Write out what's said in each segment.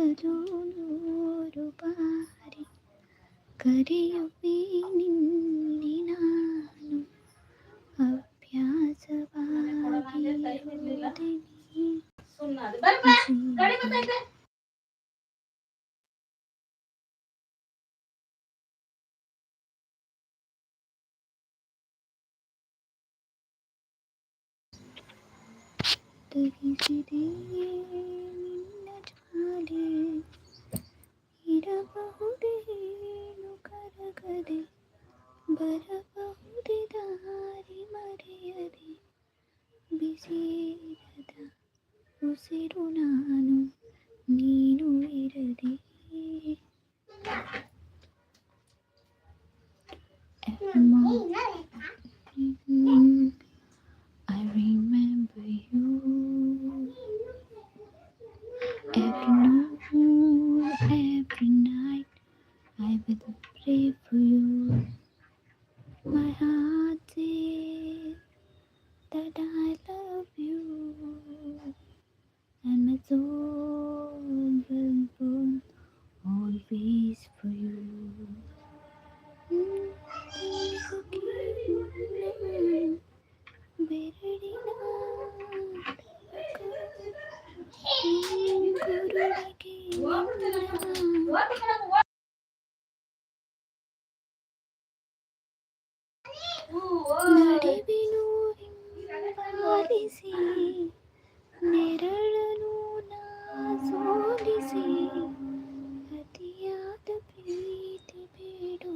ನೆನಪಿಸಲು ನೂರು ಬಾರಿ ಕರೆಯುವೆ ನಿನ್ನೆ ನಾನು ಅಭ್ಯಾಸವಾಗಿರುವುದೇ ನೀ ಜೀವನ. ದಹಿಸಿದೆ ನಿನ್ನ ಜಾಲೆ ಇರಬಹುದೇನು ಕರಗದೆ ಬರಬಹುದೇ ದಾರಿ ಮರೆಯದೆ ಬಿಸಿರದ ಉಸಿರು ನಾನು ನೀನು ಇರದೆ Mm,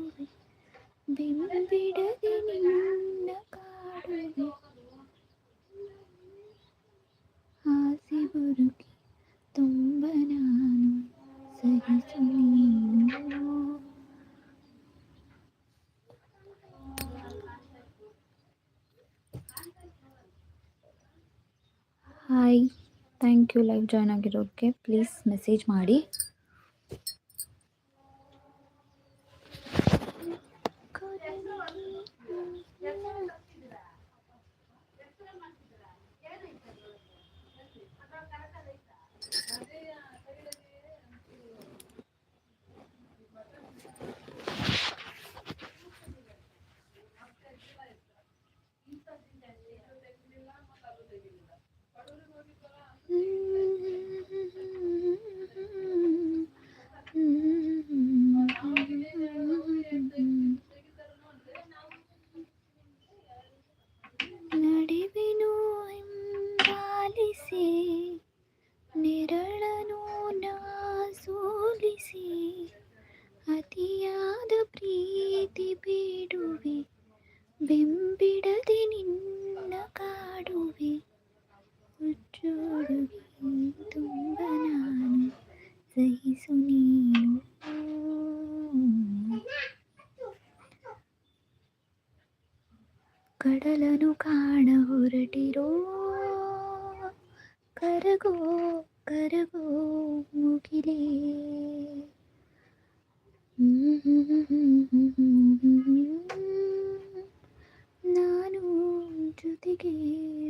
ಬೇಡುವೆ ಬೆಂಬಿಡದೆ ನಿನ್ನ ಕಾಡುವೆ ಆಸೆ ಬರುಕಿ ತುಂಬ ನಾನು ಸಹಿಸು ನೀನು hi thank you live join ಆಗಿರೋಕ್ಕೆ please message ಮಾಡಿ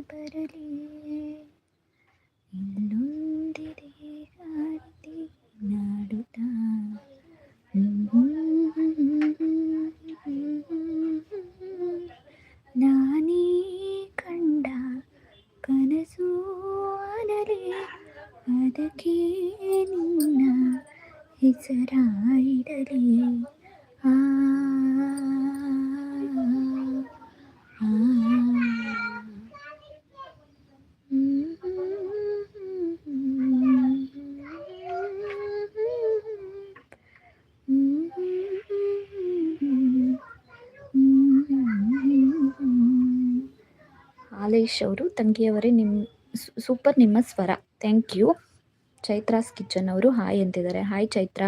ಬರಲಿ ಇಲ್ಲೊಂದಿದೆ ಹಾಲೇಶ್ ಅವರು, ತಂಗಿಯವರೇ ನಿಮ್ಮ ಸೂಪರ್ ನಿಮ್ಮ ಸ್ವರ. Thank you. ಚೈತ್ರಾಸ್ ಕಿಚನ್ ಅವರು, ಹಾಯ್ ಅಂತಿದ್ದಾರೆ. ಹಾಯ್ ಚೈತ್ರ.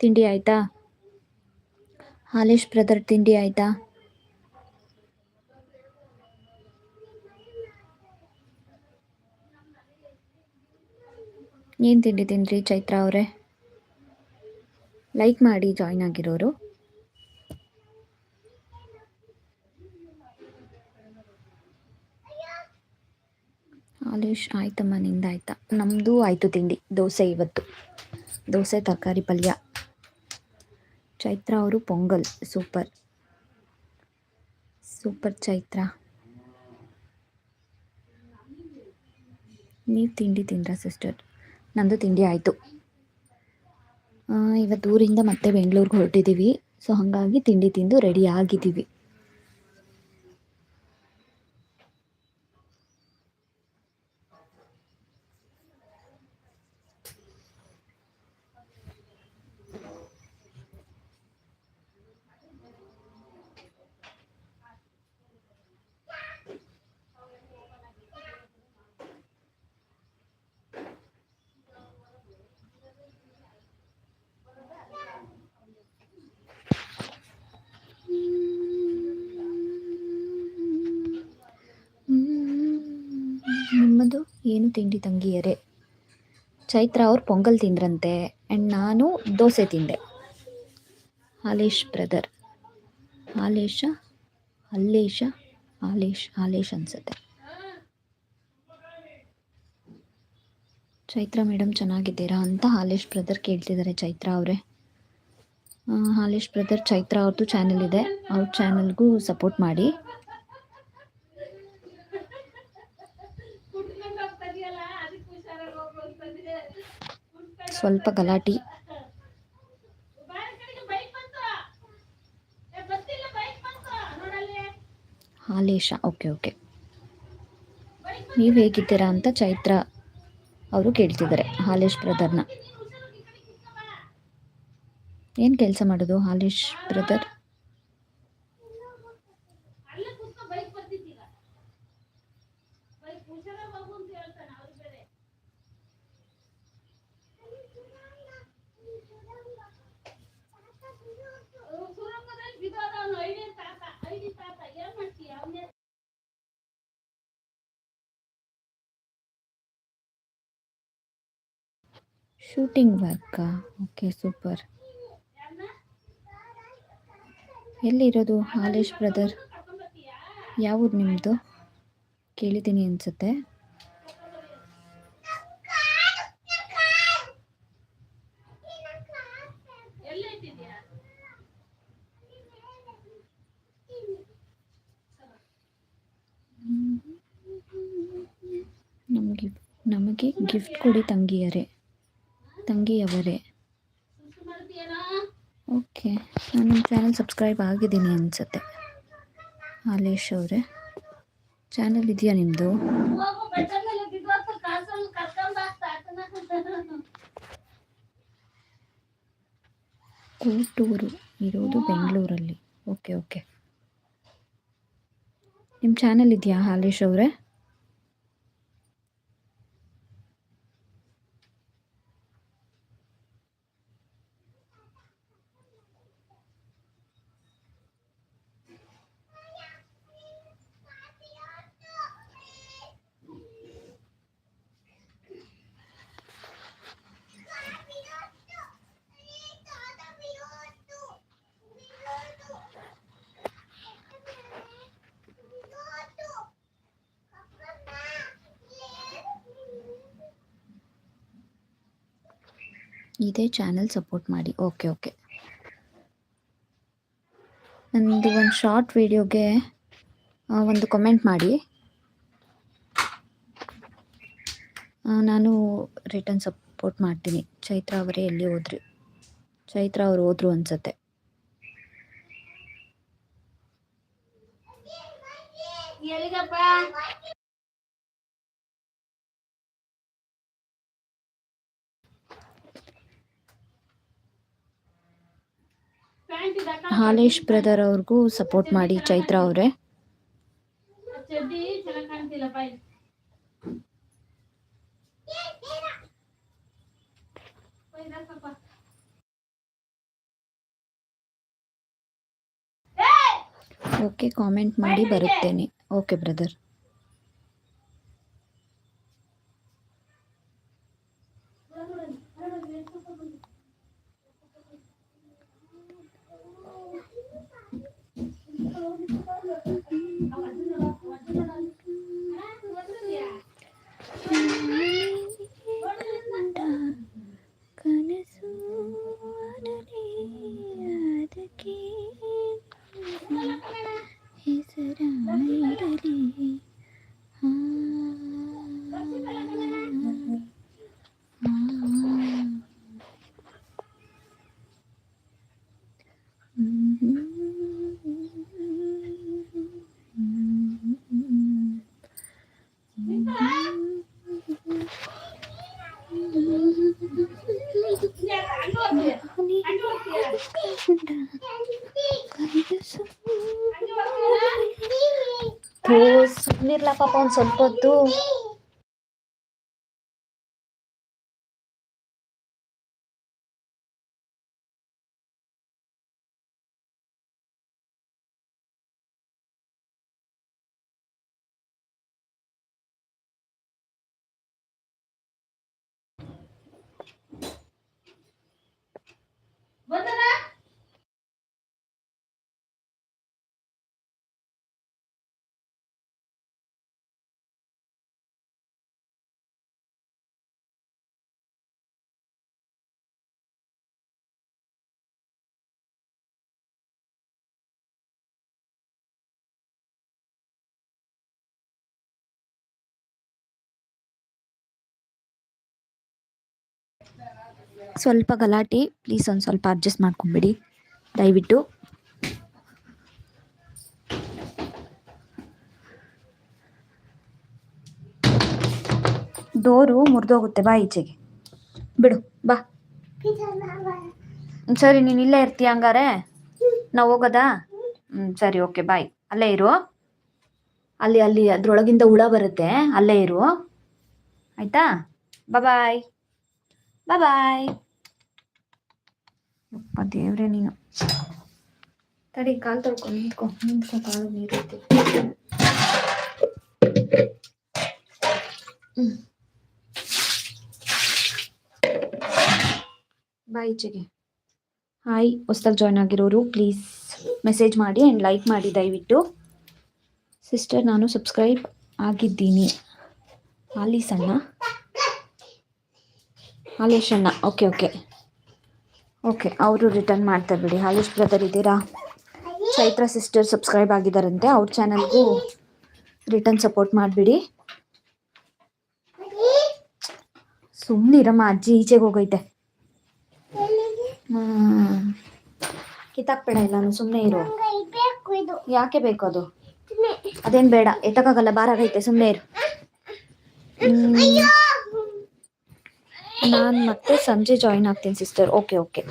ತಿಂಡಿ ಆಯ್ತಾ? ಹಾಲೇಶ್ ಬ್ರದರ್, ತಿಂಡಿ ಆಯ್ತಾ? ಏನು ತಿಂಡಿ ತಿಂದ್ರಿ ಚೈತ್ರ ಅವರೇ? ಲೈಕ್ ಮಾಡಿ ಜಾಯ್ನ್ ಆಗಿರೋರು. ಹಾಲೇಶ್ ಆಯ್ತಮ್ಮ ನಿಂದ ಆಯ್ತಾ? ನಮ್ಮದು ಆಯಿತು ತಿಂಡಿ, ದೋಸೆ ಇವತ್ತು. ದೋಸೆ, ತರಕಾರಿ, ಪಲ್ಯ. ಚೈತ್ರ ಅವರು ಪೊಂಗಲ್, ಸೂಪರ್. ಸೂಪರ್ ಚೈತ್ರ. ನೀವು ತಿಂಡಿ ತಿಂದ್ರ ಸಿಸ್ಟರ್? ನಂದು ತಿಂಡಿ ಆಯಿತು. ಇವತ್ತು ಊರಿಂದ ಮತ್ತೆ ಬೆಂಗಳೂರಿಗೆ ಹೊರಟಿದ್ದೀವಿ ಸೊ, ಹಾಗಾಗಿ ತಿಂಡಿ ತಿಂದು ರೆಡಿ ಆಗಿದ್ದೀವಿ ನಿಮ್ಮದು ಏನು ತಿಂಡಿ ತಂಗಿಯರೇ? ಚೈತ್ರ ಅವ್ರು ಪೊಂಗಲ್ ತಿಂದ್ರಂತೆ ಆ್ಯಂಡ್ ನಾನು ದೋಸೆ ತಿಂದೆ. ಹಾಲೇಶ್ ಬ್ರದರ್ ಹಾಲೇಶ, ಹಲ್ಲೇಶ, ಹಾಲೇಶ್ ಹಾಲೇಶ್ ಅನ್ಸುತ್ತೆ. ಚೈತ್ರ ಮೇಡಮ್ ಚೆನ್ನಾಗಿದ್ದೀರಾ ಅಂತ ಹಾಲೇಶ್ ಬ್ರದರ್ ಕೇಳ್ತಿದ್ದಾರೆ ಚೈತ್ರ ಅವರೇ. ಹಾಲೇಶ್ ಬ್ರದರ್ ಚೈತ್ರ ಅವ್ರದ್ದು ಚಾನೆಲ್ ಇದೆ. ಅವ್ರ ಚಾನಲ್ಗೂ ಸಪೋರ್ಟ್ ಮಾಡಿ. ಸ್ವಲ್ಪ ಗಲಾಟಿ. Halesha, okay okay. ನೀವು ಹೇಗಿದ್ದೀರಾ ಅಂತ ಚೈತ್ರ ಅವರು ಕೇಳ್ತಿದ್ದಾರೆ, ಹಾಲೇಶ್ ಬ್ರದರ್ನ. ಏನು ಕೆಲಸ ಮಾಡೋದು ಹಾಲೇಶ್ ಬ್ರದರ್? ಶೂಟಿಂಗ್ ವರ್ಕಾ ಓಕೆ ಸೂಪರ್ ಎಲ್ಲಿರೋದು, ಹಾಲೇಶ್ ಬ್ರದರ್ ಯಾವುದು ನಿಮ್ಮದು ಕೇಳಿದ್ದೀನಿ ಅನಿಸುತ್ತೆ. ನಮಗೆ ನಮಗೆ ಗಿಫ್ಟ್ ಕೊಡಿ ತಂಗಿಯರೇ. ತಂಗಿಯವರೇ ಓಕೆ, ನಾನು ನಿಮ್ಮ ಚಾನಲ್ ಸಬ್ಸ್ಕ್ರೈಬ್ ಆಗಿದ್ದೀನಿ ಅನಿಸುತ್ತೆ. ಹಾಲೇಶ್ ಅವರೇ ಚಾನಲ್ ಇದೆಯಾ ನಿಮ್ಮದು ಕೋಟೂರು ಇರೋದು ಬೆಂಗಳೂರಲ್ಲಿ. Okay okay. ನಿಮ್ಮ ಚಾನಲ್ ಇದೆಯಾ ಹಾಲೇಶ್ ಅವರೇ? ಇದೇ ಚಾನಲ್ ಸಪೋರ್ಟ್ ಮಾಡಿ. ಓಕೆ ಓಕೆ ನಂದು ಒಂದು ಶಾರ್ಟ್ ವಿಡಿಯೋಗೆ ಒಂದು ಕಮೆಂಟ್ ಮಾಡಿ. ನಾನು ರಿಟರ್ನ್ ಸಪೋರ್ಟ್ ಮಾಡ್ತೀನಿ. ಚೈತ್ರ ಅವರೇ ಎಲ್ಲಿ ಹೋದ್ರಿ. ಚೈತ್ರ ಅವರು ಹೋದ್ರು ಅನ್ಸತ್ತೆ. ಹಾಲೇಶ್ ಬ್ರದರ್ ಅವ್ರಿಗೂ ಸಪೋರ್ಟ್ ಮಾಡಿ ಚೈತ್ರ ಅವರೇ. ಓಕೆ ಕಾಮೆಂಟ್ ಮಾಡಿ ಬರುತ್ತೇನೆ. ಓಕೆ ಬ್ರದರ್ தெரியாது கேசராடலே ಥೋ ಸುಮ್ಮನಿರ್ಲ ಪಾಪ ಒಂದು ಸ್ವಲ್ಪ ಸ್ವಲ್ಪ ಗಲಾಟೆ. ಪ್ಲೀಸ್ ಒಂದು ಸ್ವಲ್ಪ ಅಡ್ಜಸ್ಟ್ ಮಾಡ್ಕೊಂಬಿಡಿ. ದಯವಿಟ್ಟು. ಡೋರು ಮುರಿದೋಗುತ್ತೆ, ಬಾ ಈಚೆಗೆ. ಬಿಡು, ಬಾ. ಸರಿ, ನೀನು ಇಲ್ಲೇ ಇರ್ತೀಯ ಹಂಗಾರೆ? ನಾವು ಹೋಗೋದಾ? ಹ್ಞೂ ಸರಿ, ಓಕೆ, ಬಾಯ್. ಅಲ್ಲೇ ಇರು. ಅಲ್ಲಿ ಅಲ್ಲಿ, ಅದ್ರೊಳಗಿಂದ ಹುಳ ಬರುತ್ತೆ. ಅಲ್ಲೇ ಇರು. ಆಯ್ತಾ? ಬಾಯ್ ಬಾಯ್ ಅಪ್ಪ ದೇವ್ರೆ ನೀನು. ತಡಿ, ಕಾಲು ತೊಳ್ಕೊ, ನಿಂತ್ಕೊ ನಿಂತ್ಕೊ, ಕಾಲು ನೀರೈತಿ ಬಾಯ್ ಈಚೆಗೆ. ಹಾಯ್, ಹೊಸ್ದಾಗಿ ಜಾಯ್ನ್ ಆಗಿರೋರು ಪ್ಲೀಸ್ ಮೆಸೇಜ್ ಮಾಡಿ ಆ್ಯಂಡ್ ಲೈಕ್ ಮಾಡಿ ದಯವಿಟ್ಟು. ಸಿಸ್ಟರ್ ನಾನು ಸಬ್ಸ್ಕ್ರೈಬ್ ಆಗಿದ್ದೀನಿ. ಆಲೀಸ್ ಅಣ್ಣ ಅಣ್ಣ ಓಕೆ ಓಕೆ ಓಕೆ, ಅವರು ರಿಟರ್ನ್ ಮಾಡ್ತಾರೆ ಬಿಡಿ. ಹಾಲೇಶ್ ಬ್ರದರ್ ಇದ್ದೀರಾ? ಚೈತ್ರ ಸಿಸ್ಟರ್ ಸಬ್ಸ್ಕ್ರೈಬ್ ಆಗಿದ್ದಾರಂತೆ. ಅವ್ರ ಚಾನಲ್ಗೂ ರಿಟರ್ನ್ ಸಪೋರ್ಟ್ ಮಾಡಿಬಿಡಿ. ಸುಮ್ಮನಿರಮ್ಮ ಅಜ್ಜಿ ಈಚೆಗೆ ಹೋಗೈತೆ. ಕಿತ್ತಾಕ್ಬೇಡ ಇಲ್ಲ ಸುಮ್ಮನೆ ಇರು. ಯಾಕೆ ಬೇಕು ಅದು? ಅದೇನು ಬೇಡ. ಎತ್ತಕ್ಕಾಗಲ್ಲ ಬಾರಾಗೈತೆ ಸುಮ್ಮನೆ ಇರು. ನಾನು ಮತ್ತೆ ಸಂಜೆ ಜಾಯಿನ್ ಆಗ್ತೀನಿ sister okay okay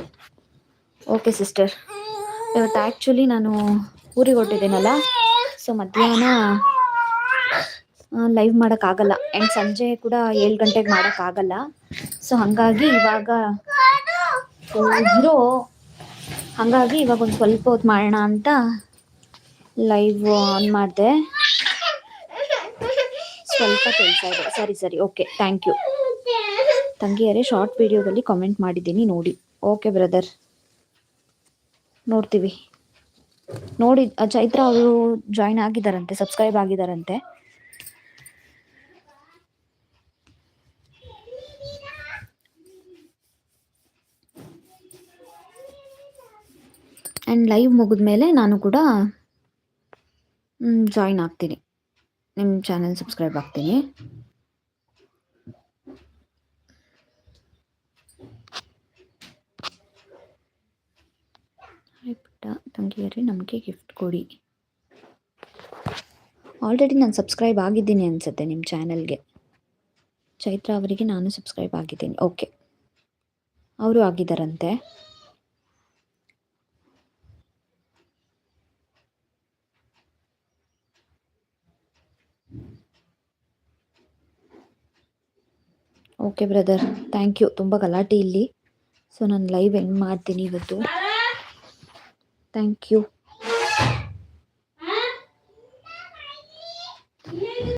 okay sister ಇವತ್ತು ಆ್ಯಕ್ಚುಲಿ ನಾನು ಊರಿಗೆ ಹೊರಟಿದ್ದೀನಲ್ಲ ಸೊ ಮಧ್ಯಾಹ್ನ ಲೈವ್ ಮಾಡೋಕ್ಕಾಗಲ್ಲ. ಆ್ಯಂಡ್ ಸಂಜೆ ಕೂಡ ಏಳು ಗಂಟೆಗೆ ಮಾಡೋಕ್ಕಾಗಲ್ಲ. ಸೊ ಹಾಗಾಗಿ ಇವಾಗ ಇರೋ ಹಾಗಾಗಿ ಇವಾಗ ಒಂದು ಸ್ವಲ್ಪ ಹೊತ್ತು ಮಾಡೋಣ ಅಂತ ಲೈವ್ ಆನ್ ಮಾಡಿದೆ. ಸ್ವಲ್ಪ ಕೆಲಸ ಇದೆ. ಸರಿ ಸರಿ. ಓಕೆ ಥ್ಯಾಂಕ್ ಯು ತಂಗಿಯರೇ ಶಾರ್ಟ್ ವಿಡಿಯೋದಲ್ಲಿ ಕಾಮೆಂಟ್ ಮಾಡಿದ್ದೀನಿ ನೋಡಿ. ಓಕೆ ಬ್ರದರ್ ನೋಡ್ತೀವಿ. ನೋಡಿ ಚೈತ್ರ ಅವರು ಜಾಯಿನ್ ಆಗಿದ್ದಾರಂತೆ ಸಬ್ಸ್ಕ್ರೈಬ್ ಆಗಿದ್ದಾರಂತೆ. ಆ್ಯಂಡ್ ಲೈವ್ ಮುಗಿದ್ಮೇಲೆ ನಾನು ಕೂಡ ಜಾಯಿನ್ ಆಗ್ತೀನಿ. ನಿಮ್ಮ ಚಾನೆಲ್ ಸಬ್ಸ್ಕ್ರೈಬ್ ಆಗ್ತೀನಿ ಹಾಯ್ ಪುಟ್ಟ ತಂಗಿಯರೇ ನಮಗೆ ಗಿಫ್ಟ್ ಕೊಡಿ. ಆಲ್ರೆಡಿ ನಾನು ಸಬ್ಸ್ಕ್ರೈಬ್ ಆಗಿದ್ದೀನಿ ಅನಿಸುತ್ತೆ ನಿಮ್ಮ ಚಾನಲ್ಗೆ ಚೈತ್ರ ಅವರಿಗೆ ನಾನು ಸಬ್ಸ್ಕ್ರೈಬ್ ಆಗಿದ್ದೀನಿ. ಓಕೆ ಅವರು ಆಗಿದ್ದಾರಂತೆ ಓಕೆ ಬ್ರದರ್ ಥ್ಯಾಂಕ್ ಯು ತುಂಬ ಗಲಾಟೆ ಇಲ್ಲಿ. ಸೊ ನಾನು ಲೈವ್ ಎಂಡ್ ಮಾಡ್ತೀನಿ ಇವತ್ತು. Thank you